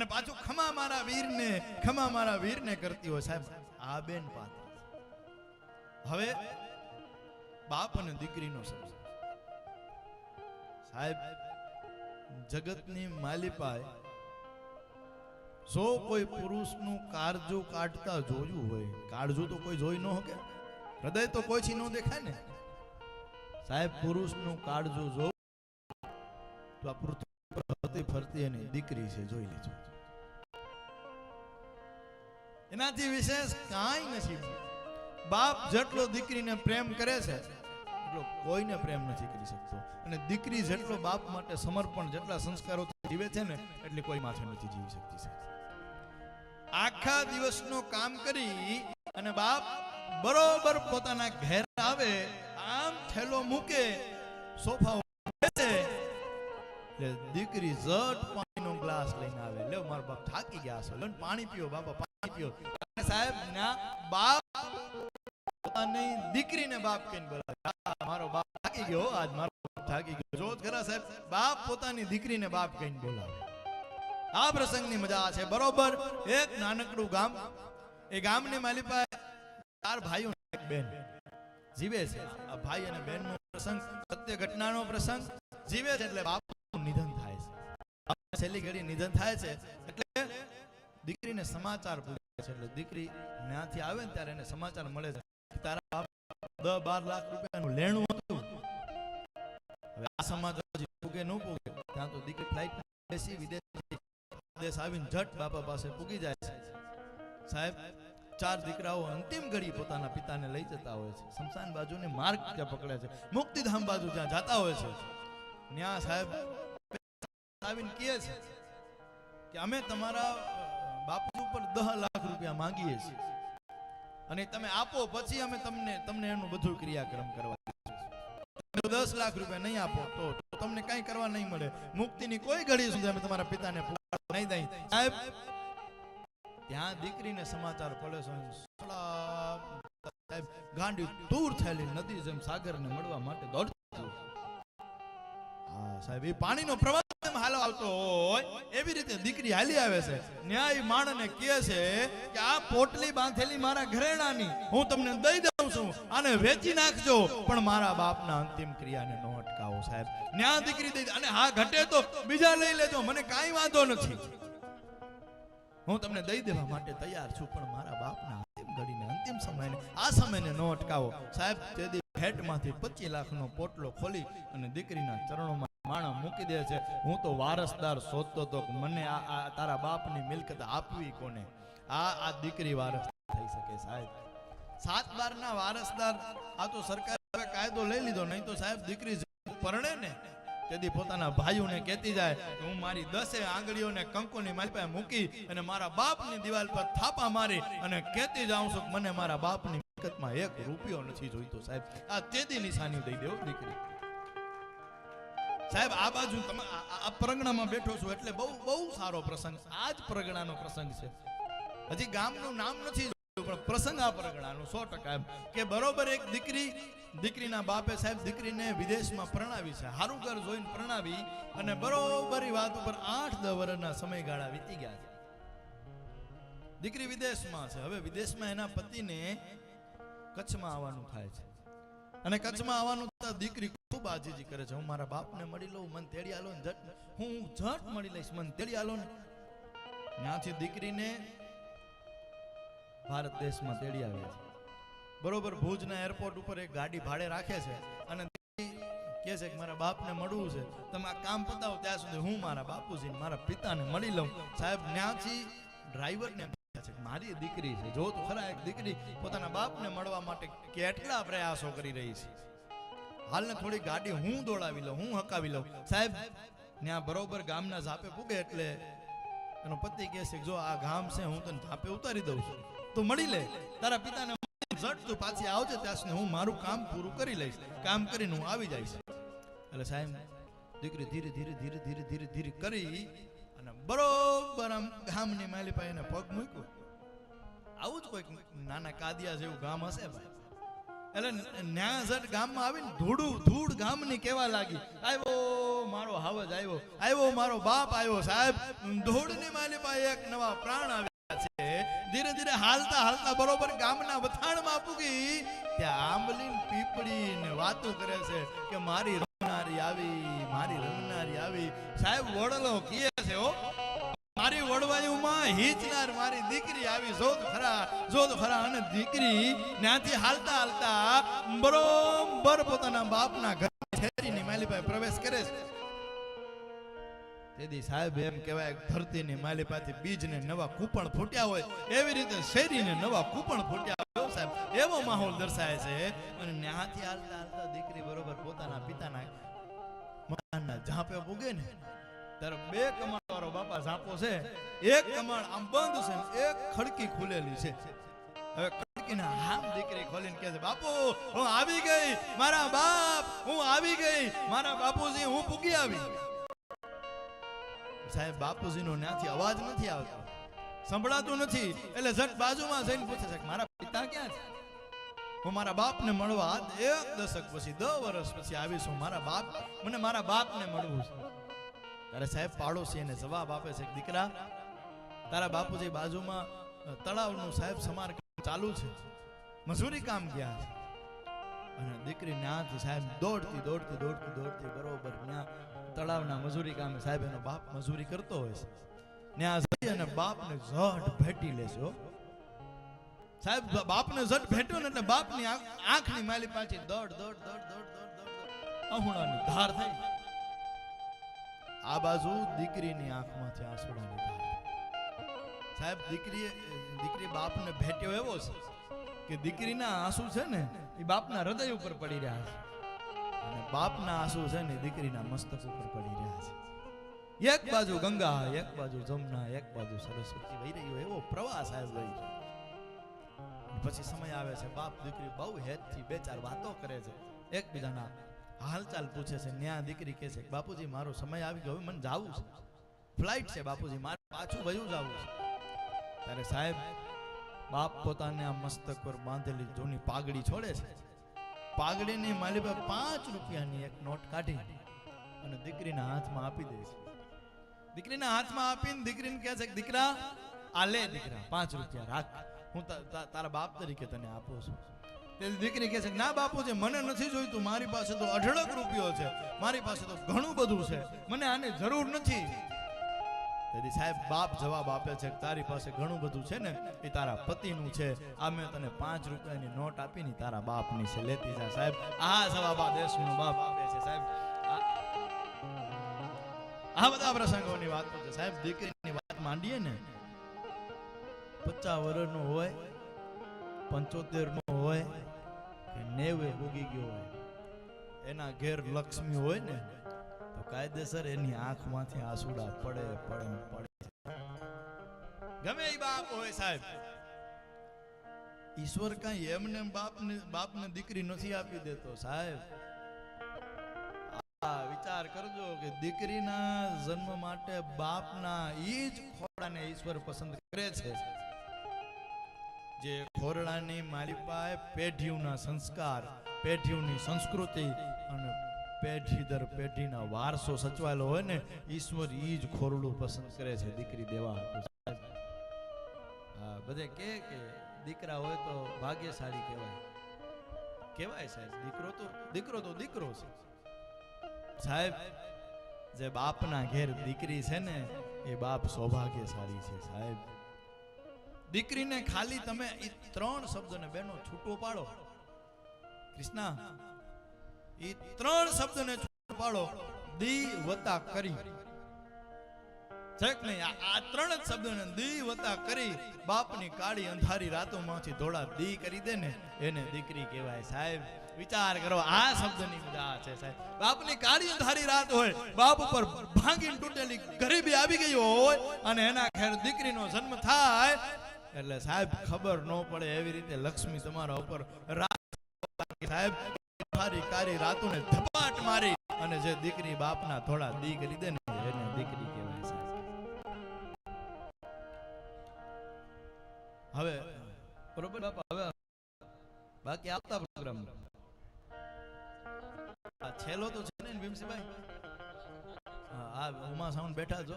અને પાછું ખમા મારા વીરને, ખમા મારા વીરને કરતી હોય સાહેબ, આ બેન પાત્ર હવે બાપ અને દીકરીનો સંસાર સાહેબ, જગતની માલિપાય જો કોઈ પુરુષનું કાળજું કાઢતા જોયું હોય, કાળજુ તો કોઈ જોઈ ન કે હૃદય તો કોઈથી ન દેખાય ને? સાહેબ, પુરુષનું કાળજુ જો તો આ પૃથ્વી હરતી ફરતી એની દીકરી છે, જોઈ લેજો. એનાથી વિશેષ કાંઈ નથી. બાપ જેટલો દીકરીને પ્રેમ કરે છે, એટલો કોઈને પ્રેમ નથી કરી શકતો. અને દીકરી જેટલો બાપ માટે સમર્પણ જેટલા સંસ્કારો જીવે છે ને, એટલી કોઈ માથે નથી જીવી શકતી આખા દિવસનો કામ કરી અને બાપ બરોબર પોતાના ઘેર આવે, આમ થેલો મૂકે, સોફા દીકરી ઝટ પાણીનો ગ્લાસ લઈને આવે. લે મારો બાપ થાકી ગયા છે લો પાણી પીઓ, બાપા સાહેબ ગામ. એ ગામની પાસે ચાર ભાઈઓ બેન. જીવે છે. આ ભાઈ અને પ્રસંગ જીવે છે એટલે બાપનું નિધન થાય છે. નિધન થાય છે. એટલે દીકરીને સમાચાર પૂછે છે. એટલે દીકરી ત્યાંથી આવે ને ત્યારે એને સમાચાર મળે છે. તારા બાપ દસ બાર લાખ રૂપિયાનું લેણું હતું. હવે આ સમાચાર પૂગે ન પૂગે. ત્યાં તો દીકરી ફ્લાઇટ બેસી વિદેશ દેશ આવીને જટ બાપા પાસે પૂગી જાય છે. સાહેબ, ચાર દીકરાઓ અંતિમ ઘડી પોતાના પિતાને લઈ જતા હોય છે. શમશાન બાજુને માર્ગ ત્યાં પકડે છે. મુક્તિધામ બાજુ જ્યાં જતા હોય છે. ત્યાં સાહેબ, આવીને કહે છે કે અમે તમારા બાપુ ઉપર દહ લાખ રૂપિયા માંગીએ છીએ. અને તમે આપો, પછી અમે તમને તમને એનું બધું ક્રિયાક્રમ કરવા દસ લાખ રૂપિયા નહીં આપો, તો તમને કઈ કરવા નહીં મળે. મુક્તિની કોઈ ઘડી સુધી અમે તમારા પિતાને નહીં દઈ સાહેબ, ત્યાં દીકરીને સમાચાર પડે છે. ગાંડી દૂર થયેલી નદી જેમ સાગરને મળવા માટે દોડતી સાહેબ, એ પાણીનો પ્રવાહ જેમ હાલો આવતો હોય, એવી રીતે દીકરી હાલી આવે છે. ન્યાય માણને કહે છે કે આ પોટલી બાંધેલી મારા ઘરેણાની હું તમને દઈ દઉં છું, આને વેચી નાખજો. પણ મારા બાપના અંતિમ ક્રિયાને ન અટકાવો સાહેબ. ન્યા દીકરી દઈ અને હા ઘટે તો બીજા લઈ લેજો, મને કાંઈ વાંધો નથી. હું તમને દઈ દેવા માટે તૈયાર છું, પણ મારા બાપના અંતિમ ઘડીને અંતિમ સમયને, આ સમયને ન અટકાવો. સાહેબ, તે દી ભેટમાંથી પચીસ લાખનો પોટલો ખોલી અને દીકરીના ચરણોમાં માણા મૂકી દે છે. હું તો વારસદાર શોધતો તો મને આ તારા બાપની મિલકત આપવી કોને? આ આ દીકરી વારસ થઈ શકે સાહેબ. સાત બારના વારસદાર આ તો સરકારે કાયદો લઈ લીધો, નહીં તો સાહેબ દીકરી પરણે ને. તેથી પોતાના ભાઈઓને કહેતી જાય કે હું મારી દસે આંગળીઓને કંકોની મારી પાસે મૂકી અને મારા બાપની દિવાલ પર થાપા મારી અને કહેતી જાઉં છું મને મારા બાપની મિલકતમાં એક રૂપિયો નથી જોઈતો સાહેબ. આ તેથી નિશાની દઈ દેવો દીકરી. સાહેબ, આ બાજુ તમે આ- પ્રગણામાં બેઠો છો એટલે બહુ બહુ સારો પ્રસંગ આ જ પ્રગણાનો પ્રસંગ છે. હજી ગામનું નામ નથી પણ પ્રસંગ આ પ્રગણાનો, સો ટકા એમ. કે બરોબર એક દીકરી, દીકરીના બાપે સાહેબ દીકરીને વિદેશમાં પરણાવી છે. હારું ઘર જોઈને પરણાવી અને બરોબર વાત ઉપર આઠ દસ વર્ષના સમયગાળા વીતી ગયા છે. દીકરી વિદેશમાં છે. હવે વિદેશમાં એના પતિને કચ્છમાં આવવાનું થાય છે. અને કચ્છમાં આવવાનું દીકરી ખૂબ આજીજી કરે છે. હું મારા બાપને મળી લઉં, મન તેડી આલો હું જટ મળી લઈશ, મન તેડી આલો ને. ત્યાંથી દીકરીને ભારત દેશમાં તેડી આવે છે. બરોબર, ભુજના એરપોર્ટ ઉપર એક ગાડી ભાડે રાખે છે અને કે છે કે મારા બાપને મળવું છે. તમે આ કામ પતાવો, ત્યાં સુધી હું મારા બાપુજીને, મારા પિતાને મળી લઉં. સાહેબ ત્યાંથી ડ્રાઈવરને કહે છે મારી દીકરી છે, જો તો ખરા એક દીકરી પોતાના બાપને મળવા માટે કેટલા પ્રયાસો કરી રહી છે. હાલને થોડી ગાડી હું દોડાવી લઉં, હું હકાવી લઉં. સાહેબ ત્યાં બરોબર ગામના ઝાપે પૂગે એટલે એનો પતિ કહે છે જો આ ગામ છે, હું તને ઝાપે ઉતારી દઉં છું. તો મળી લે. તારા પિતાને ઝટ તું પાછી આવજે ત્યાં હું મારું કામ પૂરું કરી લઈશ. કામ કરીને હું આવી જઈશ. એટલે સાહેબ, દીકરી ધીરે ધીરે ધીરે ધીરે ધીરે ધીરે કરી અને બરોબર આમ ગામની માલી પાસે એને પગ મૂક્યો. આવું જ કોઈક નાના કાદિયા જેવું ગામ હશે ભાઈ. એટલે ન્યા ગામમાં આવીને ધૂળું ધૂળ ગામની કેવા લાગી. આવ્યો મારો હાવજ આવ્યો આવ્યો મારો બાપ આવ્યો સાહેબ. ધૂળની માલી પાસે એક નવા પ્રાણ આવ્યા ધીરે ધીરે હાલતા હાલતા બરોબર ગામના વથાણમાં પૂગી. ત્યાં આંબલી પીપળી ને વાતો કરે છે કે, મારી રમનારી આવી, મારી રમનારી આવી. સાહેબ, વડલો કહે છે, હો. મારી વડવાયુમાં હિચનાર મારી દીકરી આવી, જોધ ખરા જોધ ખરા અને દીકરી ત્યાંથી હાલતા હાલતા બરોબર પોતાના બાપના ઘર છેરીની માલી પ્રવેશ કરે છે. તેથી સાહેબ એમ કહેવાય ધરતીની માલી પાસે બીજને નવા કૂપણ ફૂટ્યા હોય, એવી રીતે શેરીને નવા કૂપણ ફૂટ્યા હોય સાહેબ. એવો માહોલ દર્શાય છે અને ન્યાથી હાલતા હાલતા દીકરી બરોબર પોતાના પિતાના મકાનના ઝાંપે ઉગે ને ત્યારે બે કમાણ વાળો બાપા ઝાપો છે. એક કમાણ આમ બંધ છે એક ખડકી ખુલેલી છે. હવે ખડકીને હામ દીકરી ખોલીને કહે છે, બાપુ, હું આવી ગઈ. મારા બાપ, હું આવી ગઈ. મારા બાપુજી, હું પૂગી આવી. સાહેબ, બાપુજીનો ત્યાંથી અવાજ નથી આવતો. સંભળાતું નથી. એટલે ઝટ બાજુમાં જઈને પૂછે છે મારા પિતા ક્યાં છે? હું મારા બાપને મળવા એક દશક પછી દસ વર્ષ પછી આવીશું. મારા બાપ, મને મારા બાપને મળવું છે. ત્યારે સાહેબ પાડોશી એને જવાબ આપે છે દીકરા, તારા બાપુજી બાજુમાં તળાવનું સાહેબ સમારકામ ચાલુ છે. મજૂરી કામ ગયા છે. અને દીકરી ન્યાથી સાહેબ દોડતી દોડતી દોડતી દોડતી બરોબર ન્યા તળાવના મજૂરી કામે સાહેબ એનો બાપ મજૂરી કરતો હોય છે. ન્યા અને બાપને ઝટ ભેટી લેજો સાહેબ, બાપને ઝટ ભેટ્યો ને એટલે બાપની આંખ- આંખની માલી પાછી દોડ દોડ દોડ દોડ દોડ દોડ, અહુણાની ધાર થઈ. આ બાજુ દીકરીની આંખમાંથી આંસુડા ધાર. સાહેબ દીકરી દીકરી બાપને ભેટ્યો એવો છે કે દીકરીના આંસુ છે ને, એ બાપના હૃદય ઉપર પડી રહ્યા છે. અને બાપના આંસુ છે ને દીકરીના મસ્તક ઉપર પડી રહ્યા છે. એક બાજુ ગંગા, એક બાજુ જમના, એક બાજુ સરસ્વતી વહી રહ્યો એવો પ્રવાહ સાહેબ વહી રહ્યો. પછી સમય આવે છે, બાપ, દીકરી બહુ હેતથી બે ચાર વાતો કરે છે. એકબીજાના હાલચાલ પૂછે છે, ન્યા દીકરી કહે છે, બાપુજી, મારો સમય આવી ગયો મને જવું છે. ફ્લાઇટ છે, બાપુજી, મારે પાછું વયું જવું છે. ત્યારે સાહેબ, બાપ પોતાને આ મસ્તક પર બાંધેલી જૂની પાઘડી છોડે છે. પાઘડીની માલી પર પાંચ રૂપિયાની એક નોટ કાઢી અને દીકરીના હાથમાં આપી દે છે. દીકરીના હાથમાં આપીને દીકરીને કહે છે દીકરા, આ લે દીકરા, પાંચ રૂપિયા રાખ. હું તારા બાપ તરીકે તને આપું છું. દીકરી કહે છે, ના બાપુ છે મને નથી જોઈતું. મારી પાસે તો અઢળક રૂપિયો છે. મારી પાસે તો ઘણું બધું છે. મને આને જરૂર નથી. તેથી સાહેબ, બાપ જવાબ આપે છે, તારી પાસે ઘણું બધું છે ને, એ તારા પતિનું છે. આ મેં તને પાંચ રૂપિયાની નોટ આપીને તારા બાપની છે. લેતી જા, સાહેબ. આ જવાબ આ દેશનો બાપ આપે છે, સાહેબ. આ- બધા પ્રસંગોની વાત છે, સાહેબ. દીકરીની વાત માંડીએ ને, પચાસ વર્ષનો હોય પંચોતેર નો હોય નેવે ઉગી ગયો હોય. એના ઘેર લક્ષ્મી હોય ને, તો કાયદેસર એની આંખમાંથી આંસુડા પડે પડે પડે. ગમે એ બાપ હોય સાહેબ. ઈશ્વર કાંઈ એમને બાપને બાપને દીકરી નથી આપી દેતો સાહેબ. આ વિચાર કરજો કે દીકરીના જન્મ માટે બાપના ઈ જ ખોડાને ઈશ્વર પસંદ કરે છે. જે ખોરડાની માલિપાએ પેઢીઓના સંસ્કાર, પેઢીઓની સંસ્કૃતિ અને પેઢી દર પેઢીના વારસો સચવાયેલો હોય ને, ઈશ્વર ઈ જ ખોરડું પસંદ કરે છે, દીકરી દેવા બધે કે કે દીકરા હોય તો ભાગ્યશાળી કહેવાય. કહેવાય સાહેબ, દીકરો તો દીકરો તો દીકરો છે. સાહેબ, જે બાપના ઘેર દીકરી છે ને, એ બાપ સૌભાગ્યશાળી છે સાહેબ. દીકરીને ખાલી તમે એ ત્રણ શબ્દને બેનો છૂટો પાડો. કૃષ્ણા એ ત્રણ શબ્દને છૂટો પાડો. દી વતા કરી. છેક નહીં, આ ત્રણ જ શબ્દોને દી વતા કરી. બાપની કાળી અંધારી રાતોમાંથી ધોળા દી કરી દે ને, એને દીકરી કહેવાય. સાહેબ, વિચાર કરો, આ શબ્દની મજા છે સાહેબ. બાપની કાળી અંધારી રાત હોય, બાપ ઉપર ભાંગીને તૂટેલી ગરીબી આવી ગઈ હોય અને એના ખેર દીકરીનો જન્મ થાય એટલે સાહેબ ખબર ન પડે એવી રીતે લક્ષ્મી તમારા ઉપર સાહેબ કારી કારી રાતોને ધપાટ મારી અને જે દીકરી બાપના થોડા દી કરી દે ને એને દીકરી કહેવાય સાહેબ. હવે બરોબર? બાપા હવે બાકી આવતા પ્રોગ્રામ આ છેલ્લો તો છે ને ભીમસીભાઈ હા આ ઉમા સાઉન્ડ બેઠા છો?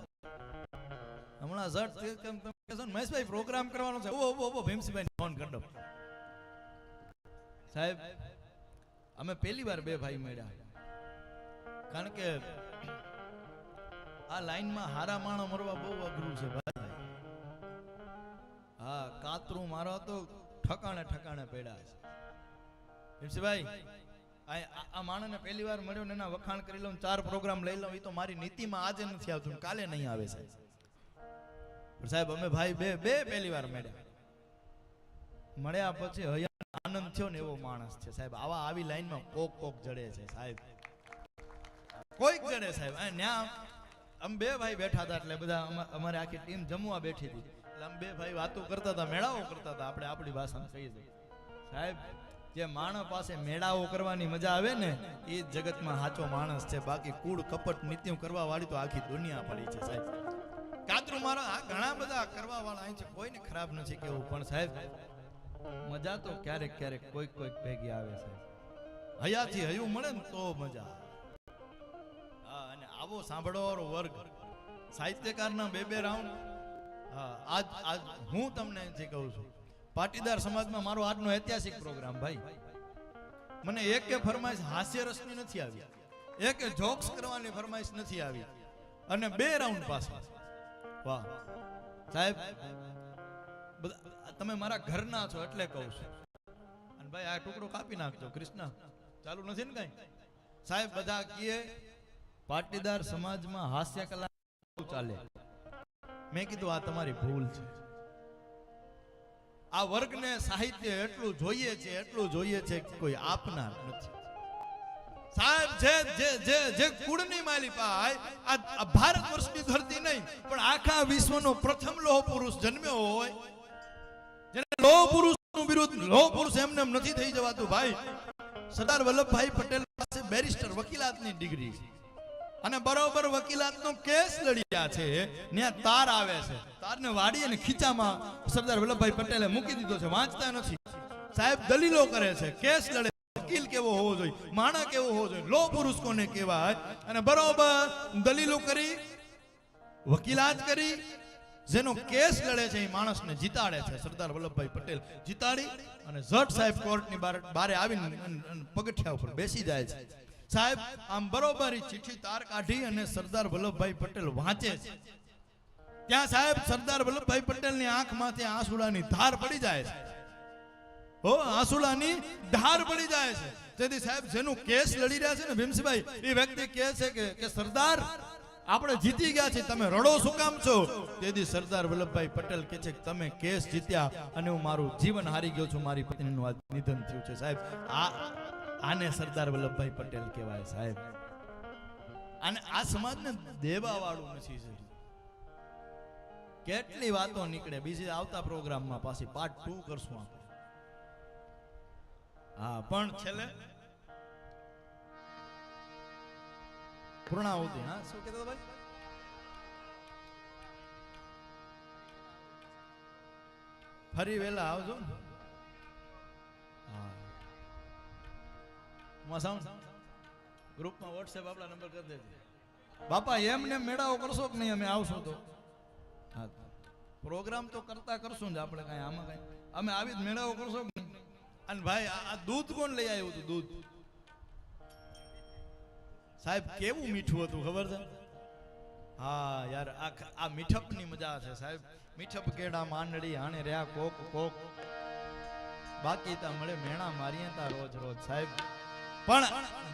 હમણાં ઝટ કેમ તમે કહેશો ને? મહેશભાઈ પ્રોગ્રામ કરવાનો છે. ઓ ઓ ઓ ભીમસિંહભાઈ ફોન કરી સાહેબ, અમે પહેલી વાર બે ભાઈ મળ્યા. કારણ કે આ લાઈનમાં હારા માણો મરવા બહુ અઘરું છે ભાઈ. હા, કાતરું મારો તો ઠકાણે ઠકાણે પડ્યા છે. ભીમસિંહભાઈ આ માણસને પહેલી વાર મળ્યો ને એના વખાણ કરી લઉં ચાર પ્રોગ્રામ લઈ લઉં એ તો મારી નીતિમાં આજે નથી આવતું કાલે નહીં આવે સાહેબ. સાહેબ, અમે ભાઈ બે બે પહેલી વાર મળ્યા. મળ્યા પછી આનંદ થયો ને એવો માણસ છે. સાહેબ, આવા આવી લાઈનમાં કોક કોક જડે છે, સાહેબ. કોઈક જડે, સાહેબ. ન્યા અમે બે ભાઈ બેઠા હતા એટલે બધા અમા- અમારી આખી ટીમ જમવા બેઠી હતી. એટલે અમે બે ભાઈ વાતો કરતા હતા, મેળાઓ કરતા હતા. આપણે આપણી ભાષામાં કહીએ છીએ. સાહેબ, જે માણસ પાસે મેળાઓ કરવાની મજા આવે ને, એ જગતમાં સાચો માણસ છે. બાકી કૂડ કપટ નિત્યુ કરવા વાળી તો આખી દુનિયા પડી છે, સાહેબ. કાતરું મારા આ ઘણા બધા કરવા વાળા છે. કોઈને ખરાબ નથી કેવું પણ સાહેબ, મજા તો ક્યારેક ક્યારેક કોઈક કોઈક ભેગી આવે સાહેબ હયાથી હયું મળે ને તો મજા અને આવો સાંભળવાવાળો વર્ગ. સાહિત્યકારના બે બે રાઉન્ડ. આજ આજ હું તમને જે કહું છું. પાટીદાર સમાજમાં મારો આજનો ઐતિહાસિક પ્રોગ્રામ, ભાઈ. મને એક કે ફરમાઈશ હાસ્ય રસની નથી આવી. એક જોક્સ કરવાની ફરમાઈશ નથી આવી. અને બે રાઉન્ડ પાછા વાહ. સાહેબ તમે મારા ઘરના છો એટલે કહું છું. અને ભાઈ, આ ટુકડો કાપી નાખજો, કૃષ્ણ. ચાલુ નથી ને કઈ? સાહેબ, બધા કીએ, પાટીદાર સમાજમાં હાસ્ય કલા ચાલે. મેં કીધું, આ તમારી ભૂલ છે. આ વર્ગને સાહિત્ય એટલું જોઈએ છે, એટલું જોઈએ છે કોઈ આપનાર નથી. સાહેબ, જે જે જે કુળની માલી આ ભારત વર્ષની ધરતી નહીં, પણ આખા વિશ્વનો પ્રથમ લોહ પુરુષ જન્મ્યો હોય. જેને લોહ પુરુષનું વિરુદ્ધ લોહ પુરુષ એમને એમ નથી થઈ જવાતું ભાઈ. સરદાર વલ્લભભાઈ પટેલ પાસે બેરિસ્ટર વકીલાતની ડિગ્રી છે. અને બરોબર વકીલાતનો કેસ લડ્યા છે ત્યાં તાર આવે છે. તારને વાડી અને ખીચામાં સરદાર વલ્લભભાઈ પટેલે મૂકી દીધો છે, વાંચતા નથી. સાહેબ, દલીલો કરે છે, કેસ લડે વકીલ કેવો હોવો જોઈએ, માણા કેવો હોવો જોઈએ, લો પુરુષ કોને કહેવાય? અને બરોબર દલીલો કરી, વકીલાત કરી, જેનો કેસ લડે છે એ માણસને જીતાડે છે. સરદાર વલ્લભભાઈ પટેલ જીતાડી અને જટ સાહેબ કોર્ટની બારે આવીને પગથિયા ઉપર બેસી જાય છે. સાહેબ, આમ બરોબર ચિઠ્ઠી તાર કાઢી અને સરદાર વલ્લભભાઈ પટેલ વાંચે છે. ત્યાં સાહેબ, સરદાર વલ્લભભાઈ પટેલની આંખમાંથી આંસુડાની ધાર પડી જાય છે. હો, આંસુડાની ધાર પડી જાય છે. તેથી સાહેબ, જેનું કેસ લડી રહ્યા છે ને ભીમસિંહભાઈ, એ વ્યક્તિ કહે છે કે સરદાર, આપણે જીતી ગયા છીએ, તમે રડો શું કામ છો? તેથી સરદાર વલ્લભભાઈ પટેલ કહે છે કે, તમે કેસ જીત્યા અને હું મારું જીવન હારી ગયો છું, મારી પત્નીનું આજ નિધન થયું છે. સાહેબ, આ, આને સરદાર વલ્લભભાઈ પટેલ કહેવાય, સાહેબ. અને આ સમાજને દેવા વાળું નથી છે કેટલી વાતો નીકળે. બીજી આવતા પ્રોગ્રામમાં પાછી પાર્ટ ટુ કરશું આપણે. હા, પણ છેલ્લે પૂર્ણાહુતિ, હા, શું કહેતો ભાઈ? ફરી વેલા આવજો ને. ગ્રુપમાં વોટ્સએપ આપણા નંબર કરી દેજો. બાપા, એમને મેળાઓ કરશો કે નહીં? અમે આવશું તો. પ્રોગ્રામ તો કરતા કરશું જ આપણે કાંઈ, આમાં કાંઈ. અમે આવી જ મેળાઓ કરશો અને ભાઈ, આ દૂધ કોણ લઈ આવ્યું હતું, દૂધ? સાહેબ, કેવું મીઠું હતું, ખબર છે? હા, યાર, આ આ મીઠપની મજા છે, સાહેબ. મીઠપ કેડા માંડળી, હાણે રહ્યા, કોક કોક. બાકી તા મળે, મેણા મારીએ તા રોજ રોજ, સાહેબ. પણ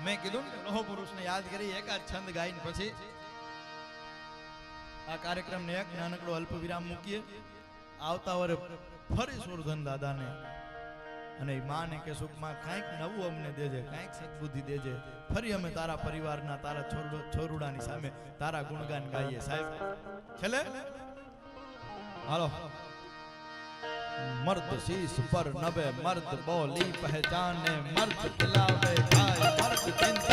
મેં કીધું ને લોહ પુરુષને યાદ કરી એકાદ છંદ ગાઈને પછી આ કાર્યક્રમને એક નાનકડો અલ્પ વિરામ મૂકીએ. આવતા વરે ફરી સુરધન દાદાને અને એ માને કે સુખમાં કાંઈક નવું અમને દેજે, કાંઈક સદબુદ્ધિ બુદ્ધિ દેજે. ફરી અમે તારા પરિવારના, તારા છોરડો- છોરુડાની સામે તારા ગુણગાન ગાઈએ. સાહેબ, છેલ્લે? હાલો. મર્દ શીશ પર નભે, મર્દ બોલી પહેચાને, મર્દ ખિલાવે ખાય મર્દ ચિંતા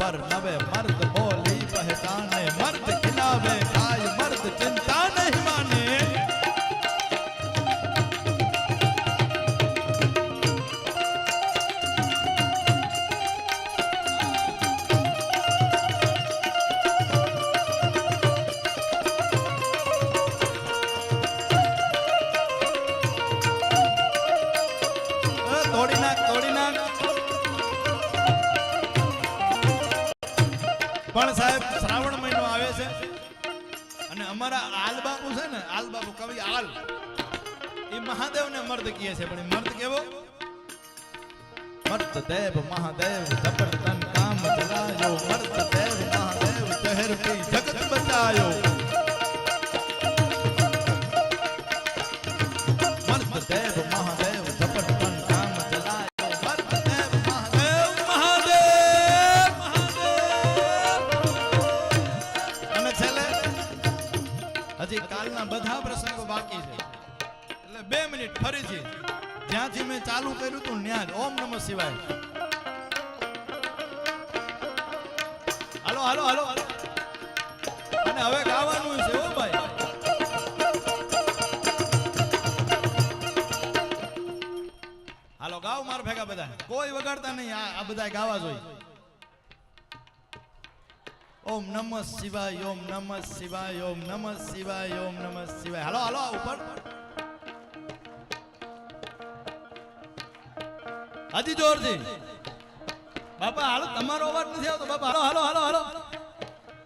પર નવે મર્દ બોલી પહેચાને મર્દ પણ સાહેબ, શ્રાવણ મહિનો આવે છે અને અમારા આલ બાપુ છે ને આલ બાપુ કવિ આલ, એ મહાદેવને મર્દ કહે છે. પણ મર્દ કેવો? મર્દ દેવ, મહાદેવ જબરતન કામ ચલાયો. મર્દ દેવ, મહાદેવ ચહેર પી જગત બચાયો. બે મિનિટ ફરીથી. જ્યાંથી મેં ચાલુ કર્યું હતું, ત્યાં ઓમ નમઃ શિવાય. હાલો હાલો હાલો. અને હવે ગાવાનું છે ઓ ભાઈ. હાલો ગાવ માર ભેગા બધા. કોઈ વગાડતા નહીં, આ બધા ગાવા જોઈએ ઓમ નમઃ શિવાય, ઓમ નમઃ શિવાય, ઓમ નમઃ શિવાય, ઓમ નમઃ શિવાય. હાલો હાલો ઉપર. હજી જોરથી. બાપા, હાલો, તમારો અવાજ નથી આવતો. બાપા, હાલો હાલો હાલો હાલો.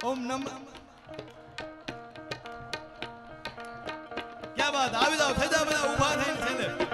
ઓમ નમ. ક્યાં બાત? આવી જાઓ, થઈ જાઓ બધા, ઊભા થઈને છેલ્લે.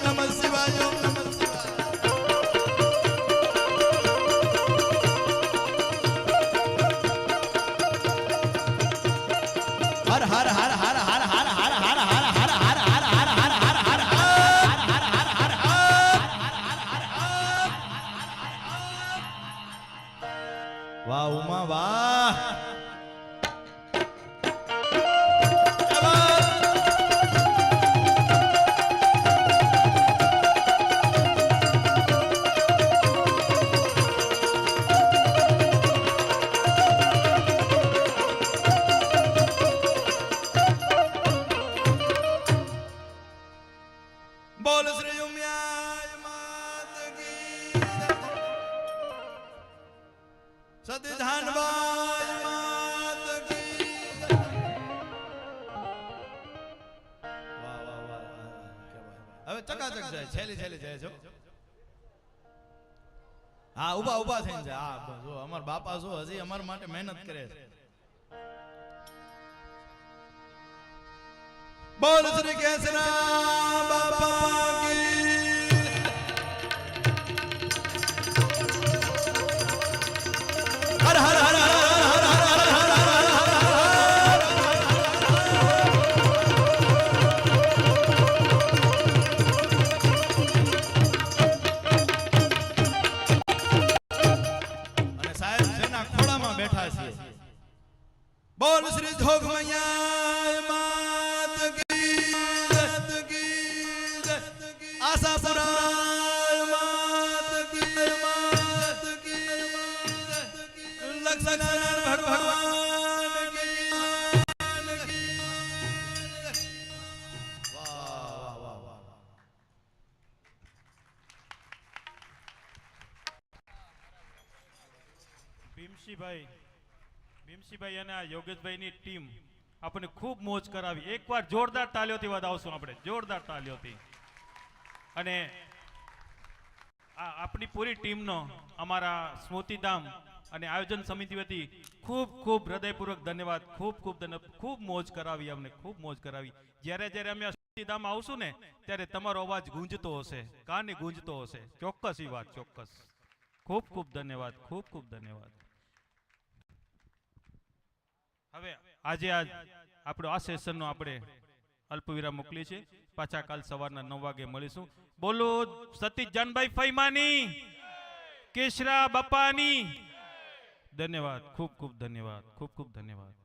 ઊભા થઈને અમાર બાપા જો હજી અમાર માટે મહેનત કરે છે. બોલ શ્રી કૃષ્ણ બાપા. ધોગમયા ભીમસીભાઈ અને આ યોગેશભાઈની ટીમ આપણને ખૂબ મોજ કરાવી. એકવાર જોરદાર તાલીઓથી વધાવશું આપણે. જોરદાર તાલીઓથી. અને આપણી પૂરી ટીમનો અમારા સ્મૃતિધામ અને આયોજન સમિતિ વતી ખૂબ ખૂબ હૃદયપૂર્વક ધન્યવાદ. ખૂબ ખૂબ ધન્યવાદ ખૂબ મોજ કરાવી અમને, ખૂબ મોજ કરાવી. જ્યારે જ્યારે અમે સ્મૃતિધામ આવશું ને, ત્યારે તમારો અવાજ ગુંજતો હશે. કાને ગુંજતો હશે. ચોક્કસ એ વાત, ચોક્કસ. ખૂબ ખૂબ ધન્યવાદ, ખૂબ ખૂબ ધન્યવાદ. હવે આજે આજ આપણો આ સેશનનો આપણે અલ્પવિરામ મોકલી છે પાછા કાલ સવારના નવ વાગે મળીશું. બોલો સતીશ જાનભાઈ ફૈમાની, કેશરા બાપાની. ધન્યવાદ, ખૂબ ખૂબ ધન્યવાદ, ખૂબ ખૂબ ધન્યવાદ.